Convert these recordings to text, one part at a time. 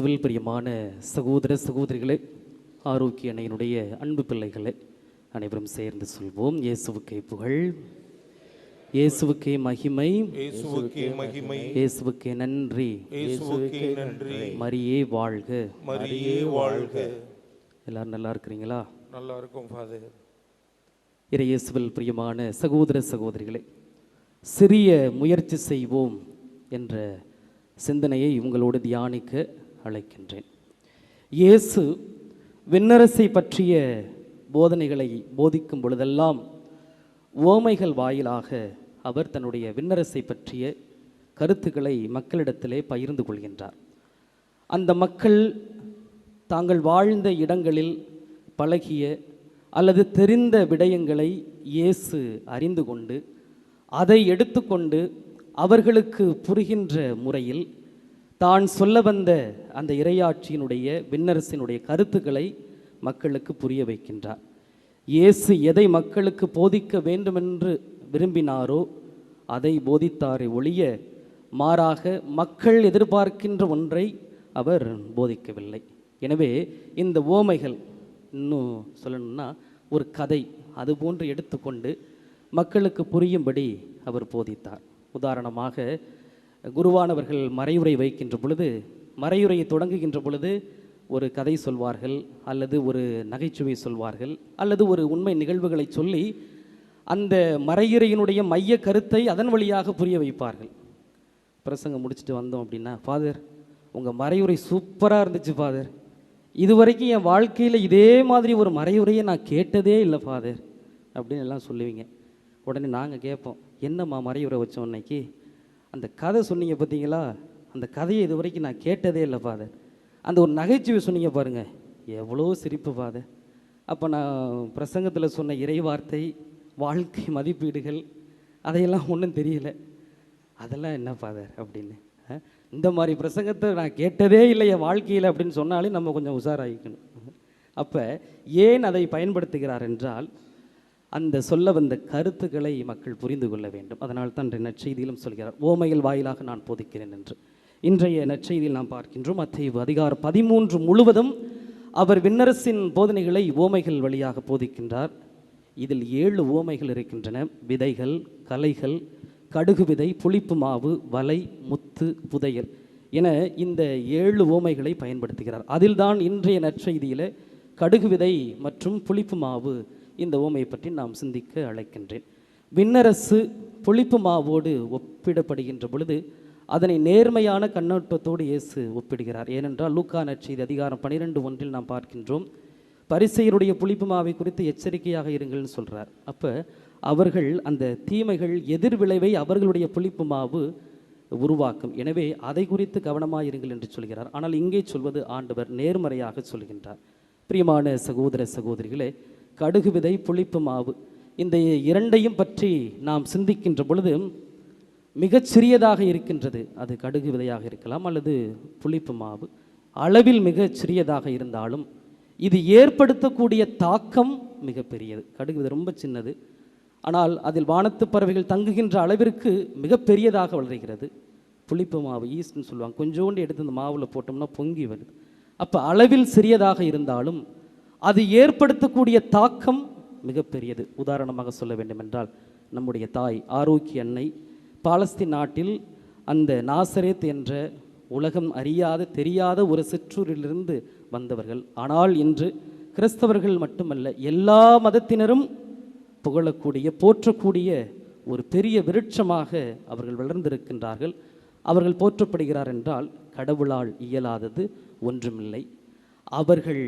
இறையேசுவில் பிரியமான சகோதர சகோதரிகளே ஆரோக்கிய அன்னையினுடைய அன்பு பிள்ளைகளே அனைவரும் சேர்ந்து சொல்வோம் இயேசுவுக்கே புகழ் இயேசுவுக்கே மகிமை இயேசுவுக்கே மகிமை இயேசுவுக்கே நன்றி இயேசுவுக்கே நன்றி மரியே வாழ்க மரியே வாழ்க. எல்லாரும் நல்லா இருக்கிறீங்களா? நல்லா இருக்கும் ஃபாதர் இறையேசுவில் பிரியமான சகோதர சகோதரிகளே சிறிய முயற்சி செய்வோம் என்ற சிந்தனையை உங்களோடு தியானிக்க அழைக்கின்றேன். இயேசு விண்ணரசை பற்றிய போதனைகளை போதிக்கும் பொழுதெல்லாம் ஓமைகள் வாயிலாக அவர் தன்னுடைய விண்ணரசை பற்றிய கருத்துக்களை மக்களிடத்திலே பகிர்ந்து கொள்கின்றார். அந்த மக்கள் தாங்கள் வாழ்ந்த இடங்களில் பழகிய அல்லது தெரிந்த விடயங்களை இயேசு அறிந்து கொண்டு அதை எடுத்துக்கொண்டு அவர்களுக்கு புரிகின்ற முறையில் தான் சொல்ல வந்த அந்த இறையாட்சியினுடைய விண்ணரசினுடைய கருத்துக்களை மக்களுக்கு புரிய வைக்கின்றார். இயேசு எதை மக்களுக்கு போதிக்க வேண்டுமென்று விரும்பினாரோ அதை போதித்தாரே ஒழிய மாறாக மக்கள் எதிர்பார்க்கின்ற ஒன்றை அவர் போதிக்கவில்லை. எனவே இந்த ஓமைகள் இன்னும் சொல்லணும்னா ஒரு கதை அது போன்று எடுத்துக்கொண்டு மக்களுக்கு புரியும்படி அவர் போதித்தார். உதாரணமாக குருவானவர்கள் மறையுரை வைக்கின்ற பொழுது மறையுரையை தொடங்குகின்ற பொழுது ஒரு கதை சொல்வார்கள் அல்லது ஒரு நகைச்சுவை சொல்வார்கள் அல்லது ஒரு உண்மை நிகழ்வுகளை சொல்லி அந்த மறையுரையினுடைய மைய கருத்தை அதன் வழியாக புரிய வைப்பார்கள். பிரசங்கம் முடிச்சுட்டு வந்தோம் அப்படின்னா ஃபாதர் உங்கள் மறையுரை சூப்பராக இருந்துச்சு ஃபாதர். இது வரைக்கும் என் வாழ்க்கையில் இதே மாதிரி ஒரு மறையுரையை நான் கேட்டதே இல்லை ஃபாதர். அப்படின்னு எல்லாம் சொல்லுவீங்க. உடனே நாங்கள் கேட்போம் என்னம்மா மறையுரை வச்சோம் இன்னைக்கு அந்த கதை சொன்னீங்க பார்த்தீங்களா? அந்த கதையை இது வரைக்கும் நான் கேட்டதே இல்லை ஃபாதர் அந்த ஒரு நகைச்சுவை சொன்னீங்க பாருங்கள் எவ்வளோ சிரிப்பு ஃபாதர் அப்போ நான் பிரசங்கத்தில் சொன்ன இறைவார்த்தை வாழ்க்கை மதிப்பீடுகள் அதையெல்லாம் ஒன்றும் தெரியல. அதெல்லாம் என்ன ஃபாதர் அப்படின்னு? இந்த மாதிரி பிரசங்கத்தை நான் கேட்டதே இல்லை என் வாழ்க்கையில் அப்படின்னு சொன்னாலே நம்ம கொஞ்சம் உஷாராகிக்கணும். அப்போ ஏன் அதை பயன்படுத்துகிறார் என்றால் அந்த சொல்ல வந்த கருத்துக்களை மக்கள் புரிந்து கொள்ள வேண்டும். அதனால் தான் இன்றைய நற்செய்தியிலும் சொல்கிறார் ஓமையில் வாயிலாக நான் போதிக்கிறேன் என்று. இன்றைய நற்செய்தியில் நாம் பார்க்கின்றோம் அத்தைவு அதிகாரம் பதிமூன்று முழுவதும் அவர் விண்ணரசின் போதனைகளை ஓமைகள் வழியாக போதிக்கின்றார். இதில் ஏழு ஓமைகள் இருக்கின்றன. விதைகள் கலைகள் கடுகு விதை புளிப்பு மாவு வலை முத்து புதையல் என இந்த ஏழு ஓமைகளை பயன்படுத்துகிறார். அதில்தான் இன்றைய நற்செய்தியில் கடுகு விதை மற்றும் புளிப்பு மாவு இந்த ஓமையை பற்றி நாம் சிந்திக்க அழைக்கின்றேன். விண்ணரசு புளிப்பு மாவோடு ஒப்பிடப்படுகின்ற பொழுது அதனை நேர்மையான கண்ணோட்டத்தோடு இயேசு ஒப்பிடுகிறார். ஏனென்றால் லூக்கா நற்செய்தி அதிகாரம் பனிரெண்டு ஒன்றில் நாம் பார்க்கின்றோம். பரிசெயருடைய புளிப்பு மாவை குறித்து எச்சரிக்கையாக இருங்கள்னு சொல்றார். அப்போ அவர்கள் அந்த தீமைகள் எதிர்விளைவை அவர்களுடைய புளிப்பு மாவு உருவாக்கும். எனவே அதை குறித்து கவனமாக இருங்கள் என்று சொல்கிறார். ஆனால் இங்கே சொல்வது ஆண்டவர் நேர்மறையாக சொல்கின்றார். பிரியமான சகோதர சகோதரிகளே கடுகு விதை புளிப்பு மாவு. இந்த இரண்டையும் பற்றி நாம் சிந்திக்கின்ற பொழுது மிகச்சிறியதாக இருக்கின்றது. அது கடுகு விதையாக இருக்கலாம் அல்லது புளிப்பு மாவு. அளவில் மிக சிறியதாக இருந்தாலும் இது ஏற்படுத்தக்கூடிய தாக்கம் மிகப்பெரியது கடுகு விதை ரொம்ப சின்னது. ஆனால் அதில் வானத்து பறவைகள் தங்குகின்ற அளவிற்கு மிகப்பெரியதாக வளர்கிறது. புளிப்பு மாவு ஈஸ்ட்னு சொல்லுவாங்க. கொஞ்சோண்டு எடுத்து இந்த மாவில் போட்டோம்னா பொங்கி வருது. அப்போ அளவில் சிறியதாக இருந்தாலும் அது ஏற்படுத்தக்கூடிய தாக்கம் மிகப்பெரியது. உதாரணமாக சொல்ல வேண்டுமென்றால் நம்முடைய தாய் ஆரோக்கிய அன்னை பாலஸ்தீன் நாட்டில் அந்த நாசரேத் என்ற உலகம் அறியாத தெரியாத ஒரு சிற்றூரிலிருந்து வந்தவர்கள். ஆனால் இன்று கிறிஸ்தவர்கள் மட்டுமல்ல எல்லா மதத்தினரும் புகழக்கூடிய போற்றக்கூடிய ஒரு பெரிய விருட்சமாக அவர்கள் வளர்ந்திருக்கின்றார்கள். அவர்கள் போற்றப்படுகிறார் என்றால் கடவுளால் இயலாதது ஒன்றுமில்லை. அவர்கள்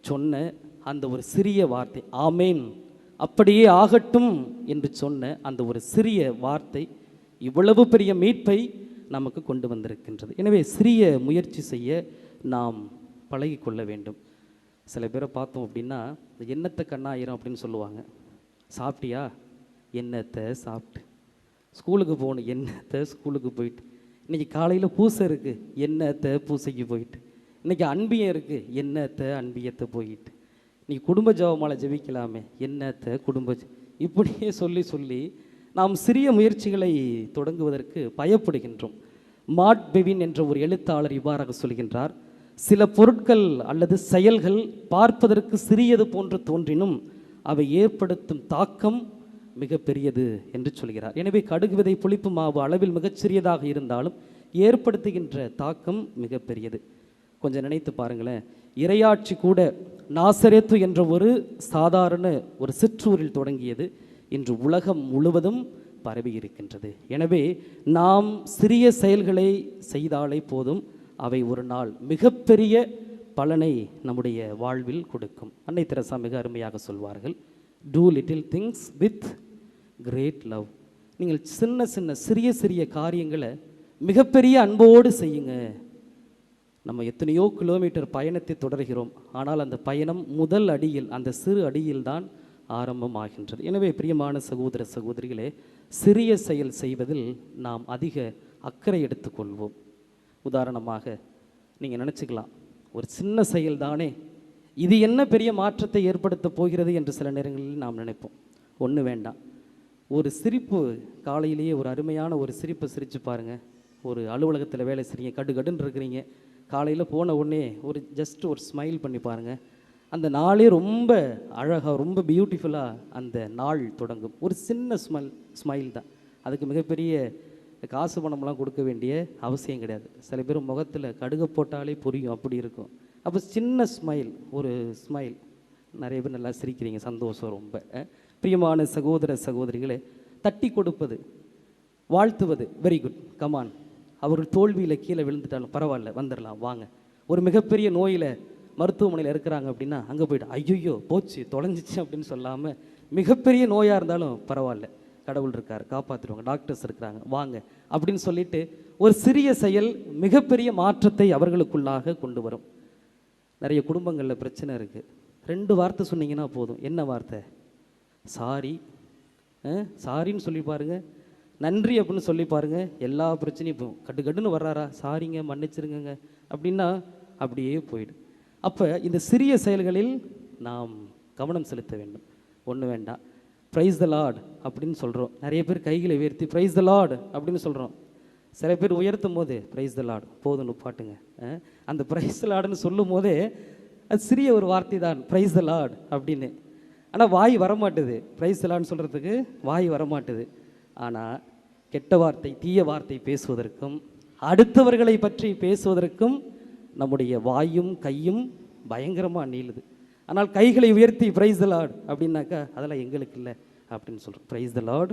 சொன்ன அந்த ஒரு சிறிய வார்த்தை ஆமேன். அப்படியே ஆகட்டும் என்று சொன்ன அந்த ஒரு சிறிய வார்த்தை இவ்வளவு பெரிய மீட்பை நமக்கு கொண்டு வந்திருக்கின்றது. எனவே சிறிய முயற்சி செய்ய நாம் பழகிக்கொள்ள வேண்டும். சில பேரை பார்த்தோம் அப்படின்னா இந்த எண்ணத்தை கண்ணாயிரம் அப்படின்னு சொல்லுவாங்க. சாப்பிட்டியா? எண்ணத்தை சாப்பிட்டு. ஸ்கூலுக்கு போகணும். எண்ணத்தை ஸ்கூலுக்கு போயிட்டு. இன்றைக்கி காலையில் பூசை இருக்குது எண்ணத்தை பூசைக்கு போயிட்டு? இன்றைக்கி அன்பியம் இருக்குது என்னத்தை அன்பியத்தை போயிட்டு? நீ குடும்ப ஜபமாலை ஜெபிக்கலாமே. என்னத்தை குடும்ப இப்படியே சொல்லி சொல்லி நாம் சிறிய முயற்சிகளை தொடங்குவதற்கு பயப்படுகின்றோம். மாட் பெவின் என்ற ஒரு எழுத்தாளர் இவ்வாறாக சொல்கின்றார் சில பொருட்கள் அல்லது செயல்கள் பார்ப்பதற்கு சிறியது போன்று தோன்றினும் அவை ஏற்படுத்தும் தாக்கம் மிகப்பெரியது என்று சொல்கிறார். எனவே கடுகு விதை புளிப்பு மாவு அளவில் மிகச்சிறியதாக இருந்தாலும் ஏற்படுத்துகின்ற தாக்கம் மிகப்பெரியது. கொஞ்சம் நினைத்து பாருங்களேன். இரையாட்சி கூட நாசரேத்து என்ற ஒரு சாதாரண ஒரு சிற்றூரில் தொடங்கியது. இன்று உலகம் முழுவதும் பரவி இருக்கின்றது. எனவே நாம் சிறிய செயல்களை செய்தாலே போதும். அவை ஒரு நாள் மிகப்பெரிய பலனை நம்முடைய வாழ்வில் கொடுக்கும். அன்னை தெரசா மிக அருமையாக சொல்வார்கள். Do little things with great love நீங்கள் சின்ன சின்ன சிறிய சிறிய காரியங்களை மிகப்பெரிய அன்போடு செய்யுங்க. நம்ம எத்தனையோ கிலோமீட்டர் பயணத்தை தொடர்கிறோம். ஆனால் அந்த பயணம் முதல் அடியில் அந்த சிறு அடியில் தான் ஆரம்பமாகின்றது. எனவே பிரியமான சகோதர சகோதரிகளே சிறிய செயல் செய்வதில் நாம் அதிக அக்கறை எடுத்துக்கொள்வோம். உதாரணமாக நீங்கள் நினச்சிக்கலாம் ஒரு சின்ன செயல் தானே இது என்ன பெரிய மாற்றத்தை ஏற்படுத்தப் போகிறது என்று சில நேரங்களில் நாம் நினைப்போம். ஒன்று வேண்டாம். ஒரு சிரிப்பு காலையிலேயே ஒரு அருமையான ஒரு சிரிப்பை சிரித்து பாருங்கள் ஒரு அலுவலகத்தில் வேலை செய்கிறீங்க கடு கடுன்னு இருக்கிறீங்க. காலையில் போன உடனே ஒரு ஜஸ்ட் ஒரு ஸ்மைல் பண்ணி பாருங்க. அந்த நாளே ரொம்ப அழகாக ரொம்ப பியூட்டிஃபுல்லாக அந்த நாள் தொடங்கும். ஒரு சின்ன ஸ்மைல் ஸ்மைல் தான். அதுக்கு மிகப்பெரிய காசு பணம்லாம் கொடுக்க வேண்டிய அவசியம் கிடையாது. சில பேர் முகத்தில் கடுகு போட்டாலே புரியும் அப்படி இருக்கும். அப்போ சின்ன ஸ்மைல் ஒரு ஸ்மைல் நிறைய பேர் நல்லா சிரிக்கிறீங்க சந்தோஷம் ரொம்ப. பிரியமான சகோதர சகோதரிகளை தட்டி கொடுப்பது வாழ்த்துவது வெரி குட் கமான் அவர்கள் தோல்வியில் கீழே விழுந்துட்டாலும் பரவாயில்ல வந்துடலாம் வாங்க. ஒரு மிகப்பெரிய நோயில் மருத்துவமனையில் இருக்கிறாங்க அப்படின்னா அங்கே போயிட்டு ஐயோ போச்சு தொலைஞ்சிச்சு அப்படின்னு சொல்லாமல் மிகப்பெரிய நோயாக இருந்தாலும் பரவாயில்ல. கடவுள் இருக்கார் காப்பாற்றிடுவாங்க டாக்டர்ஸ் இருக்கிறாங்க வாங்க அப்படின்னு சொல்லிட்டு ஒரு சிறிய செயல் மிகப்பெரிய மாற்றத்தை அவர்களுக்குள்ளாக கொண்டு வரும். நிறைய குடும்பங்களில் பிரச்சனை இருக்குது ரெண்டு வார்த்தை சொன்னீங்கன்னா போதும். என்ன வார்த்தை? சாரி. சாரின்னு சொல்லி பாருங்கள் நன்றி அப்படின்னு சொல்லி பாருங்கள் எல்லா பிரச்சனையும் இப்போ கட்டு கட்டுன்னு வர்றாரா? சாரிங்க மன்னிச்சிருங்க அப்படின்னா அப்படியே போயிடும். அப்போ இந்த சிறிய செயல்களில் நாம் கவனம் செலுத்த வேண்டும். ஒன்று வேண்டாம். ப்ரைஸ் த லார்ட் அப்படின்னு சொல்கிறோம் நிறைய பேர் கைகளை உயர்த்தி ப்ரைஸ் த லார்டு அப்படின்னு சொல்கிறோம் சில பேர் உயர்த்தும் போது ப்ரைஸ் த லார்டு போதும் நுப்பாட்டுங்க அந்த ப்ரைஸ் த லார்டுன்னு சொல்லும் போதே அது சிறிய ஒரு வார்த்தை தான். ப்ரைஸ் த லார்டு அப்படின்னு. ஆனால் வாய் வரமாட்டுது. ப்ரைஸ் த லார்டுன்னு சொல்கிறதுக்கு வாய் வரமாட்டுது. ஆனால் கெட்ட வார்த்தை தீய வார்த்தை பேசுவதற்கும் அடுத்தவர்களை பற்றி பேசுவதற்கும் நம்முடைய வாயும் கையும் பயங்கரமாக நீளுது. ஆனால் கைகளை உயர்த்தி ப்ரைஸ் த லார்ட் அப்படின்னாக்கா அதெல்லாம் எங்களுக்கு இல்லை அப்படின்னு சொல்கிறோம் praise the Lord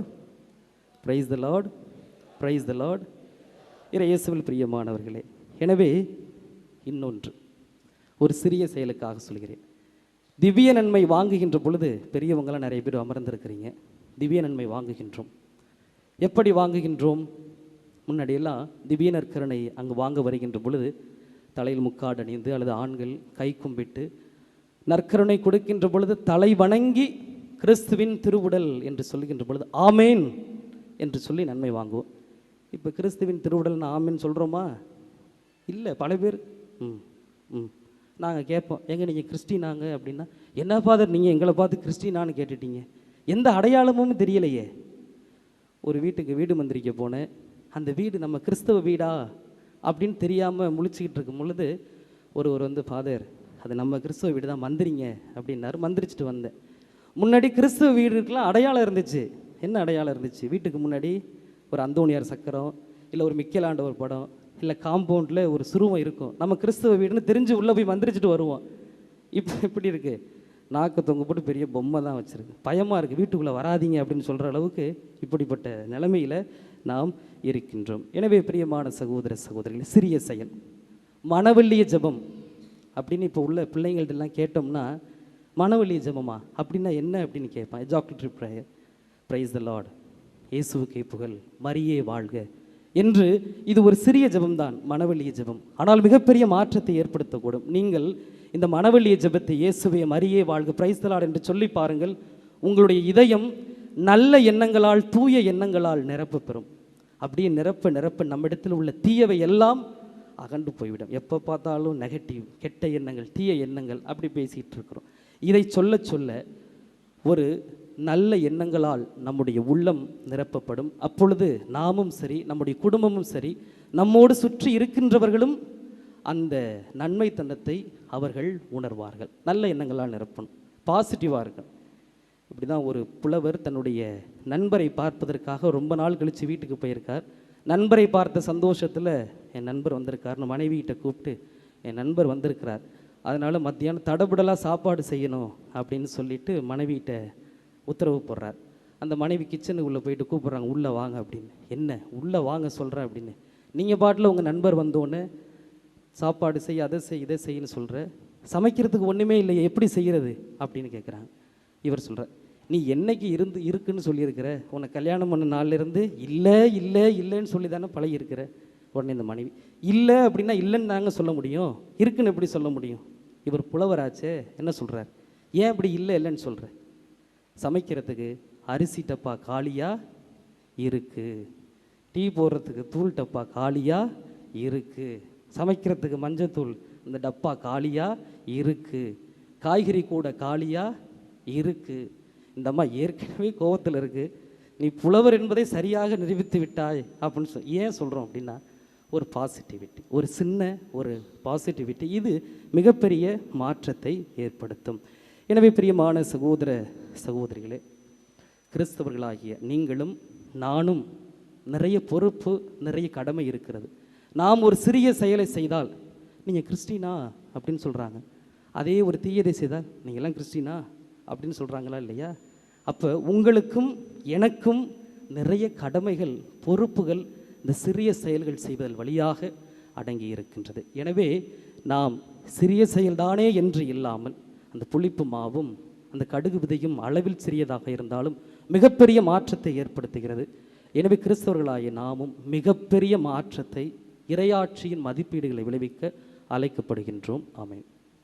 praise the Lord praise the Lord இறை இயேசுவில் பிரியமானவர்களே எனவே இன்னொன்று ஒரு சிறிய செயலுக்காக சொல்கிறேன். திவ்ய நன்மை வாங்குகின்ற பொழுது பெரியவங்களாம் நிறைய பேர் அமர்ந்திருக்கிறீங்க. திவ்ய நன்மை வாங்குகின்றோம். எப்படி வாங்குகின்றோம்? முன்னாடியெல்லாம் திவ்ய நற்கருணை அங்கு வாங்க வருகின்ற பொழுது தலையில் முக்காடு அணிந்து அல்லது ஆண்கள் கை கும்பிட்டு நற்கருணை கொடுக்கின்ற பொழுது தலை வணங்கி கிறிஸ்துவின் திருவுடல் என்று சொல்லுகின்ற பொழுது ஆமேன் என்று சொல்லி நன்மை வாங்குவோம். இப்போ கிறிஸ்துவின் திருவுடல்னு ஆமேன் சொல்கிறோமா இல்லை பல பேர் ம் ம் நாங்கள் கேட்போம் எங்கே நீங்கள் கிறிஸ்டினாங்க? அப்படின்னா என்ன ஃபாதர் நீங்கள் எங்களை பார்த்து கிறிஸ்டினான்னு கேட்டுட்டீங்க. எந்த அடையாளமும் தெரியலையே. ஒரு வீட்டுக்கு வீடு மந்திரிக்க போனேன். அந்த வீடு நம்ம கிறிஸ்தவ வீடா? அப்படின்னு தெரியாமல் முழிச்சுக்கிட்டு இருக்கும் பொழுது ஒருவர் வந்து ஃபாதர் அது நம்ம கிறிஸ்தவ வீடு தான் மந்திரிங்க அப்படின்னாரு. மந்திரிச்சிட்டு வந்தேன். முன்னாடி கிறிஸ்தவ வீடுக்கெலாம் அடையாளம் இருந்துச்சு. என்ன அடையாளம் இருந்துச்சு? வீட்டுக்கு முன்னாடி ஒரு அந்தோணியார் சக்கரம் இல்லை ஒரு மிக்கலாண்ட ஒரு படம் இல்லை காம்பவுண்டில் ஒரு சுருவம் இருக்கும். நம்ம கிறிஸ்தவ வீடுன்னு தெரிஞ்சு உள்ளே போய் மந்திரிச்சிட்டு வருவோம். இப்போ எப்படி இருக்குது நாக்கு தொங்க போட்டு பெரிய பொம்மை தான் வச்சுருக்கு. பயமாக இருக்குது வீட்டுக்குள்ளே வராதீங்க அப்படின்னு சொல்கிற அளவுக்கு இப்படிப்பட்ட நிலைமையில் நாம் இருக்கின்றோம். எனவே பிரியமான சகோதர சகோதரிகள் சிறிய செயல். மனவெள்ளிய ஜெபம் அப்படின்னு இப்போ உள்ள பிள்ளைங்கள்டெல்லாம் கேட்டோம்னா மனவெள்ளிய ஜெபமா? அப்படின்னா என்ன அப்படின்னு கேட்பான். Ejaculatory prayer praise the Lord இயேசுவுக்கே புகழ். மரியே வாழ்க. என்று இது ஒரு சிறிய ஜெபம்தான் மனவெளிய ஜெபம். ஆனால் மிகப்பெரிய மாற்றத்தை ஏற்படுத்தக்கூடும். நீங்கள் இந்த மனவெளிய ஜபத்தை இயேசுவே மரியே வாழ்க. பிரைஸ் என்று சொல்லி பாருங்கள். உங்களுடைய இதயம் நல்ல எண்ணங்களால் தூய எண்ணங்களால் நிரப்பு பெறும். அப்படியே நிரப்பு நிரப்பு. நம்மிடத்தில் உள்ள தீயவை எல்லாம் அகண்டு போய்விடும். எப்போ பார்த்தாலும் நெகட்டிவ் கெட்ட எண்ணங்கள் தீய எண்ணங்கள் அப்படி பேசிகிட்டு இருக்கிறோம். இதை சொல்ல சொல்ல ஒரு நல்ல எண்ணங்களால் நம்முடைய உள்ளம் நிரப்பப்படும். அப்பொழுது நாமும் சரி நம்முடைய குடும்பமும் சரி நம்மோடு சுற்றி இருக்கின்றவர்களும் அந்த நன்மைத்தனத்தை அவர்கள் உணர்வார்கள். நல்ல எண்ணங்களால் நிரப்பணும். பாசிட்டிவாக இருக்கணும். இப்படி தான் ஒரு புலவர் தன்னுடைய நண்பரை பார்ப்பதற்காக ரொம்ப நாள் கழித்து வீட்டுக்கு போயிருக்கார். நண்பரை பார்த்த சந்தோஷத்தில் என் நண்பர் வந்திருக்கார்னு மனைவிகிட்ட கூப்பிட்டு என் நண்பர் வந்திருக்கிறார். அதனால் மத்தியானம் தடபுடலாக சாப்பாடு செய்யணும் அப்படின்னு சொல்லிட்டு மனைவிகிட்ட உத்தரவு போடுறார். அந்த மனைவி கிச்சனுக்கு உள்ளே போயிட்டு கூப்பிட்றாங்க உள்ளே வாங்க அப்படின்னு. என்ன? உள்ளே வாங்க சொல்கிறேன் அப்படின்னு. நீங்கள் பாட்டில் உங்கள் நண்பர் வந்தோன்னே சாப்பாடு செய் அதை செய் இதை செய்யன்னு சொல்கிற சமைக்கிறதுக்கு ஒன்றுமே இல்லை எப்படி செய்கிறது அப்படின்னு கேட்குறாங்க இவர் சொல்கிறார் நீ என்னைக்கு இருந்து இருக்குன்னு சொல்லியிருக்கிற? உன்னை கல்யாணம் பண்ண நாள்லேருந்து இல்லை இல்லை இல்லைன்னு சொல்லி தானே பழகி இருக்கிற உடனே இந்த மனைவி இல்லை அப்படின்னா இல்லைன்னு தாங்க சொல்ல முடியும். இருக்குன்னு எப்படி சொல்ல முடியும்? இவர் புலவராச்சே என்ன சொல்கிறார் ஏன் இப்படி இல்லை இல்லைன்னு சொல்கிற சமைக்கிறதுக்கு அரிசி டப்பா காலியாக இருக்கு. டீ போடுறதுக்கு தூள் டப்பா காலியாக இருக்கு. சமைக்கிறதுக்கு மஞ்சத்தூள். இந்த டப்பா காலியாக இருக்கு. காய்கறி கூட காலியாக இருக்குது இந்த அம்மா ஏற்கனவே கோவத்தில் இருக்குது நீ புலவர் என்பதை சரியாக நிரூபித்து விட்டாய் அப்படின்னு சொல் ஏன் சொல்கிறோம் அப்படின்னா ஒரு பாசிட்டிவிட்டி ஒரு சின்ன ஒரு பாசிட்டிவிட்டி இது மிகப்பெரிய மாற்றத்தை ஏற்படுத்தும். எனவே பிரியமான சகோதர சகோதரிகளே கிறிஸ்தவர்களாகிய நீங்களும் நானும் நிறைய பொறுப்பு நிறைய கடமை இருக்கிறது. நாம் ஒரு சிறிய செயலை செய்தால் நீங்கள் கிறிஸ்டினா அப்படின்னு சொல்கிறாங்க அதே ஒரு தீயதை செய்தால் நீங்கள்லாம் கிறிஸ்டினா அப்படின்னு சொல்கிறாங்களா இல்லையா? அப்போ உங்களுக்கும் எனக்கும் நிறைய கடமைகள் பொறுப்புகள் இந்த சிறிய செயல்கள் செய்வதன் வழியாக அடங்கி இருக்கின்றது. எனவே நாம் சிறிய செயல்தானே என்று இல்லாமல் அந்த புளிப்பு மாவும் அந்த கடுகு விதையும் அளவில் சிறியதாக இருந்தாலும் மிகப்பெரிய மாற்றத்தை ஏற்படுத்துகிறது. எனவே கிறிஸ்தவர்களாகிய நாமும் மிகப்பெரிய மாற்றத்தை இரையாட்சியின் மதிப்பீடுகளை விளைவிக்க அழைக்கப்படுகின்றோம். ஆமென்.